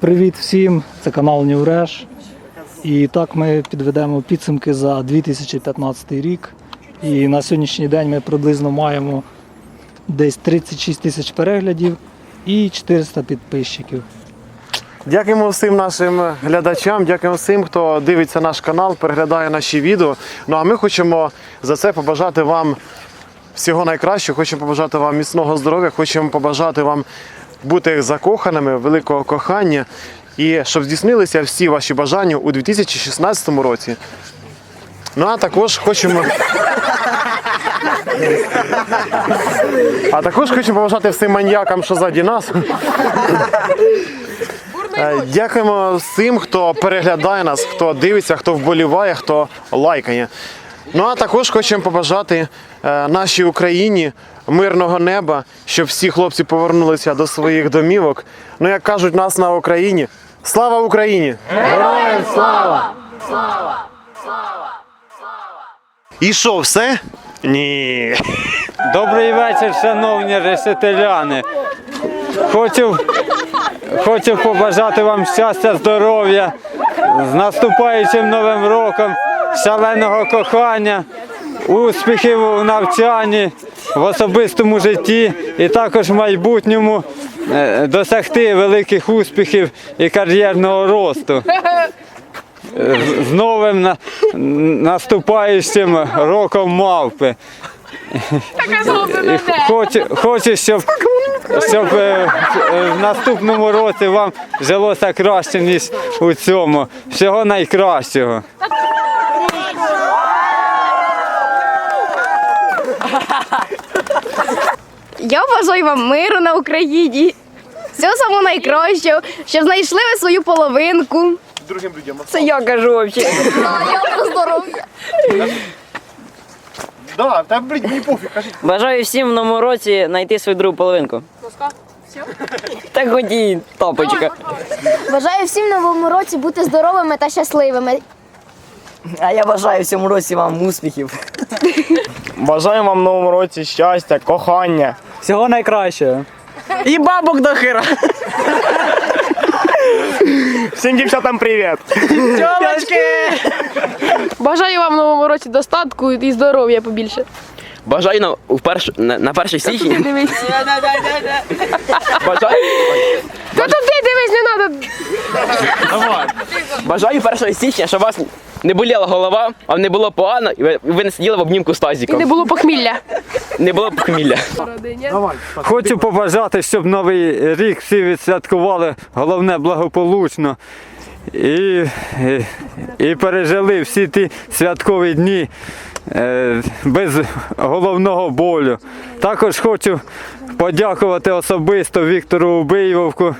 Привіт всім! Це канал Нівреш. І так ми підведемо підсумки за 2015 рік. І на сьогоднішній день ми приблизно маємо десь 36 тисяч переглядів і 400 підписчиків. Дякуємо всім нашим глядачам, дякуємо всім, хто дивиться наш канал, переглядає наші відео. Ну а ми хочемо за це побажати вам всього найкращого. Хочемо побажати вам міцного здоров'я, хочемо побажати вам бути закоханими, великого кохання і щоб здійснилися всі ваші бажання у 2016 році. Ну а також хочемо. А також хочемо побажати всім маньякам, що ззаді нас. Е, Дякуємо всім, хто переглядає нас, хто дивиться, хто вболіває, хто лайкає. Ну а також хочемо побажати е, нашій Україні мирного неба, щоб всі хлопці повернулися до своїх домівок. Ну, як кажуть нас на Україні, слава Україні! Героям слава! І що, все? Ні. Добрий вечір, шановні решетиляни. Хочу, хочу побажати вам щастя, здоров'я, з наступаючим новим роком, шаленого кохання, успіхів у навчанні, в особистому житті і також в майбутньому е, досягти великих успіхів і кар'єрного росту. З- новим на- наступаючим роком мавпи. Хочу, хочу, щоб, щоб е, е, в наступному році вам жилося краще, ніж у цьому. Всього найкращого. Я бажаю вам миру на Україні. Всього самого найкращого, щоб знайшли ви свою половинку. Другим людям. Це я кажу взагалі. Я про здоров'я. Да, та блін, мені пофіг, кажіть. Бажаю всім в новому році знайти свою другу половинку. Так ході, топочка. Бажаю всім в новому році бути здоровими та щасливими. А я бажаю в цьому році вам успіхів. Бажаю вам в новому році щастя, кохання. Всього найкращого! І бабок до хера. Всім дівчатам привіт. Тьомочки! Бажаю вам в новому році достатку і здоров'я побільше. Бажаю на, у перш, на, на перший січень. Дивись. Бажаю, Та то ти дивись, не треба. бажаю 1 січня, щоб вас не боліла голова, а не було погано, і ви, ви не сиділи в обнімку з І тазіком. не було похмілля. Не було похмілля. Хочу побажати, щоб новий рік всі відсвяткували, головне благополучно. І, і, і пережили всі ті святкові дні е, без головного болю. Також хочу подякувати особисто Віктору Убийвовку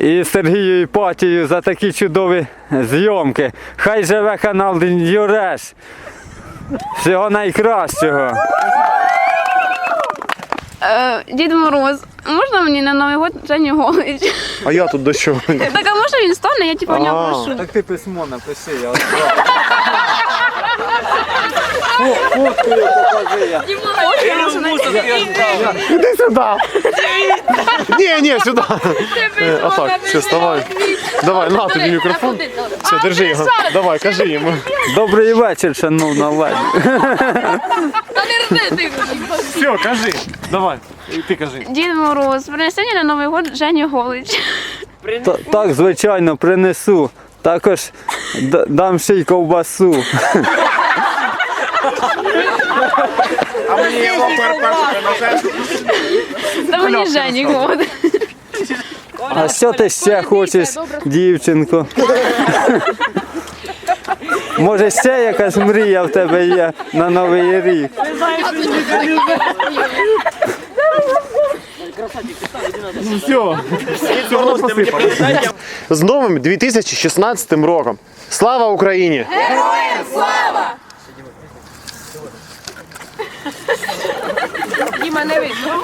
і Сергію Іпатію за такі чудові зйомки. Хай живе канал Юреш. Всього найкращого. Е, Дід Мороз, можна мені на Новий год Женю Голич? А я тут до чого? Так, а може він стане, я типу в нього прошу. Так ти письмо напиши, я Іди сюди. Ні, ні, сюди. Е, А так, все, вставай. Давай, на тобі мікрофон. Все, держи його. Давай, кажи йому. Добрий вечір, шановна леді. Все, кажи. Давай. І Ти кажи. Дід Мороз, принеси мені на Новий год Женю Голич. Та- Так, звичайно, принесу. Також д- дам ще й ковбасу. Та мені Жені год. А що ти ще хочеш, дівчинко? Може, ще якась мрія в тебе є на новий рік? З новим 2016 роком. Слава Україні! Діма не видно.